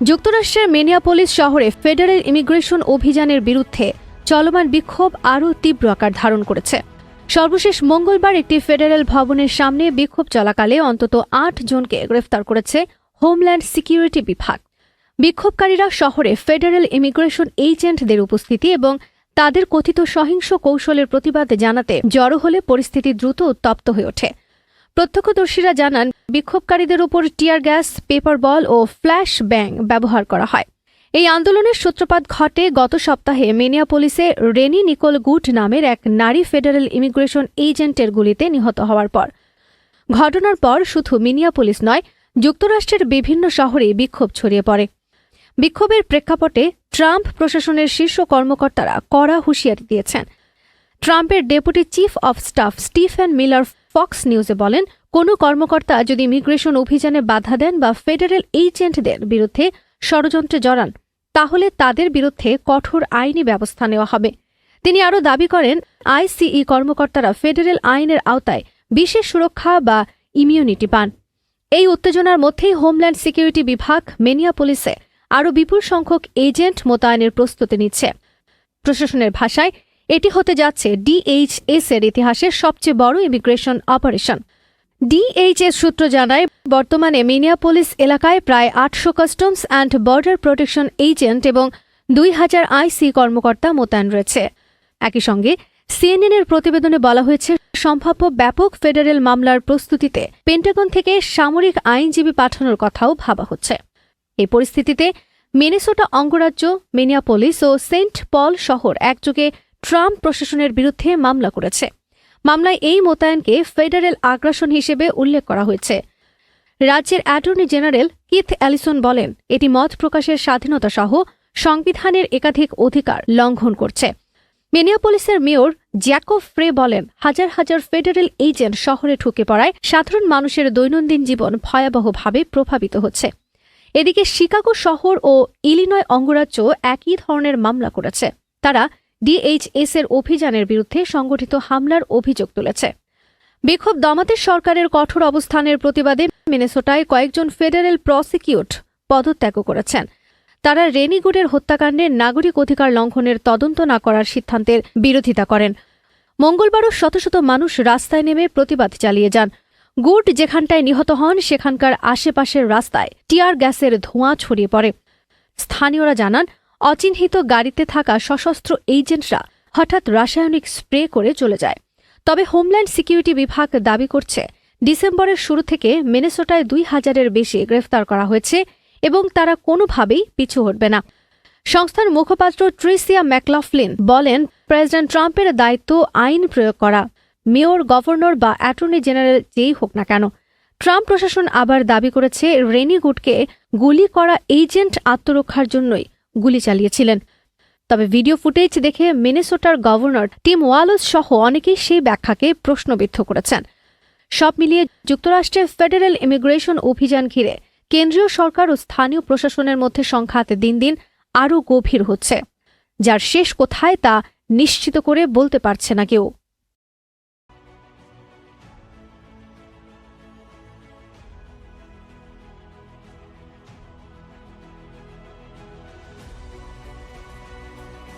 যুক্তরাষ্ট্রের মেনিয়াপোলিস শহরে federal immigration অভিযানের বিরুদ্ধে চলমান বিক্ষোভ আরও তীব্র আকার ধারণ করেছে। সর্বশেষ মঙ্গলবার একটি ফেডারেল ভবনের সামনে বিক্ষোভ চলাকালে অন্তত আট জনকে গ্রেফতার করেছে হোমল্যান্ড সিকিউরিটি বিভাগ। বিক্ষোভকারীরা শহরে ফেডারেল ইমিগ্রেশন এজেন্টদের উপস্থিতি এবং তাদের কথিত সহিংস কৌশলের প্রতিবাদ জানাতে জড়ো হলে পরিস্থিতি দ্রুত উত্তপ্ত হয়ে ওঠে। প্রত্যক্ষদর্শীরা জানান, বিক্ষোভকারীদের উপর টিয়ার গ্যাস, পেপার বল ও ফ্ল্যাশ ব্যাং ব্যবহার করা হয়। এই আন্দোলনের সূত্রপাত ঘটে গত সপ্তাহে মিনিয়াপোলিসে রেনি নিকোল গুড নামের এক নারী ফেডারেল ইমিগ্রেশন এজেন্টের গুলিতে নিহত হওয়ার পর। ঘটনার পর শুধু মিনিয়াপোলিস নয়, যুক্তরাষ্ট্রের বিভিন্ন শহরে বিক্ষোভ ছড়িয়ে পড়ে। বিক্ষোভের প্রেক্ষাপটে ট্রাম্প প্রশাসনের শীর্ষ কর্মকর্তারা কড়া হুঁশিয়ারি দিয়েছেন। ট্রাম্পের deputy chief of staff Stephen Miller Fox নিউজে বলেন, কোনো কর্মকর্তা যদি ইমিগ্রেশন অভিযানে বাধা দেন বা ফেডারেল এজেন্টদের বিরুদ্ধে ষড়যন্ত্রে জড়ান, তাহলে তাদের বিরুদ্ধে কঠোর আইনি ব্যবস্থা নেওয়া হবে। তিনি আরও দাবি করেন, আইসিই কর্মকর্তারা ফেডারেল আইনের আওতায় বিশেষ সুরক্ষা বা ইমিউনিটি পান। এই উত্তেজনার মধ্যেই হোমল্যান্ড সিকিউরিটি বিভাগ মেনিয়াপোলিসে আরও বিপুল সংখ্যক এজেন্ট মোতায়েনের প্রস্তুতি নিচ্ছে। প্রশাসনের ভাষায় এটি হতে যাচ্ছে ডিএইচএস এর ইতিহাসের সবচেয়ে বড় ইমিগ্রেশন অপারেশন ডিএইচএস সূত্র জানায়, বর্তমানে মিনিয়াপোলিস এলাকায় প্রায় আটশো customs and border protection agent এবং দুই হাজার আইসি কর্মকর্তা মোতায়েন রয়েছে। একই সঙ্গে সিএনএনের প্রতিবেদনে বলা হয়েছে, সম্ভাব্য ব্যাপক ফেডারেল মামলার প্রস্তুতিতে পেন্টাগন থেকে সামরিক আইনজীবী পাঠানোর কথাও ভাবা হচ্ছে। এই পরিস্থিতিতে মিনেসোটা অঙ্গরাজ্য, মিনিয়াপোলিস ও সেন্ট পল শহর একযোগে ট্রাম্প প্রশাসনের বিরুদ্ধে মামলা করেছে। মামলায় এই মোতায়েনকে ফেডারেল আগ্রাসন হিসেবে উল্লেখ করা হয়েছে। রাজ্যের অ্যাটর্নি জেনারেল কিথ অ্যালিসন বলেন, এটি মত প্রকাশের স্বাধীনতা সহ সংবিধানের একাধিক অধিকার লঙ্ঘন করছে। মিনিয়াপোলিসের মেয়র জ্যাকব ফ্রে বলেন, হাজার হাজার ফেডারেল এজেন্ট শহরে ঢুকে পড়ায় সাধারণ মানুষের দৈনন্দিন জীবন ভয়াবহভাবে প্রভাবিত হচ্ছে। এদিকে শিকাগো শহর ও ইলিনয় অঙ্গরাজ্য একই ধরনের মামলা করেছে। তারা ডিএইচএস এর অভিযানের বিরুদ্ধে সংগঠিত হামলার অভিযোগ তুলেছে। বিক্ষোভ দমাতে সরকারের কঠোর অবস্থানের প্রতিবাদে মিনেসোটায় কয়েকজন ফেডারেল প্রসিকিউট পদত্যাগও করেছেন। তারা রেনিগুডের হত্যাকাণ্ডের নাগরিক অধিকার লঙ্ঘনের তদন্ত না করার সিদ্ধান্তের বিরোধিতা করেন। মঙ্গলবারও শত শত মানুষ রাস্তায় নেমে প্রতিবাদ চালিয়ে যান। গুড যেখানটায় নিহত হন, সেখানকার আশেপাশের রাস্তায় টিয়ার গ্যাসের ধোঁয়া ছড়িয়ে পড়ে। স্থানীয়রা জানান অচিহ্নিত গাড়িতে থাকা সশস্ত্র এজেন্টরা হঠাৎ রাসায়নিক স্প্রে করে চলে যায়। তবে হোমল্যান্ড সিকিউরিটি বিভাগ দাবি করছে, ডিসেম্বরের শুরু থেকে মেনেসোটায় দুই হাজারের বেশি গ্রেফতার করা হয়েছে এবং তারা কোনোভাবেই পিছু হটবে না। সংস্থার মুখপাত্র ট্রিসিয়া ম্যাকলফলিন বলেন, প্রেসিডেন্ট ট্রাম্পের দায়িত্ব আইন প্রয়োগ করা। মেয়র, গভর্নর বা অ্যাটর্নি জেনারেল যেই হোক না কেন। ট্রাম্প প্রশাসন আবার দাবি করেছে রেনিগুডকে গুলি করা এজেন্ট আত্মরক্ষার জন্যই গুলি চালিয়েছিলেন। তবে ভিডিও ফুটেজ দেখে মিনেসোটার গভর্নর টিম ওয়ালস সহ অনেকেই সেই ব্যাখ্যাকে প্রশ্নবিদ্ধ করেছেন। সব মিলিয়ে যুক্তরাষ্ট্রে ফেডারেল ইমিগ্রেশন অভিযান ঘিরে কেন্দ্রীয় সরকার ও স্থানীয় প্রশাসনের মধ্যে সংঘাত দিন দিন আরও গভীর হচ্ছে, যার শেষ কোথায় তা নিশ্চিত করে বলতে পারছে না কেউ।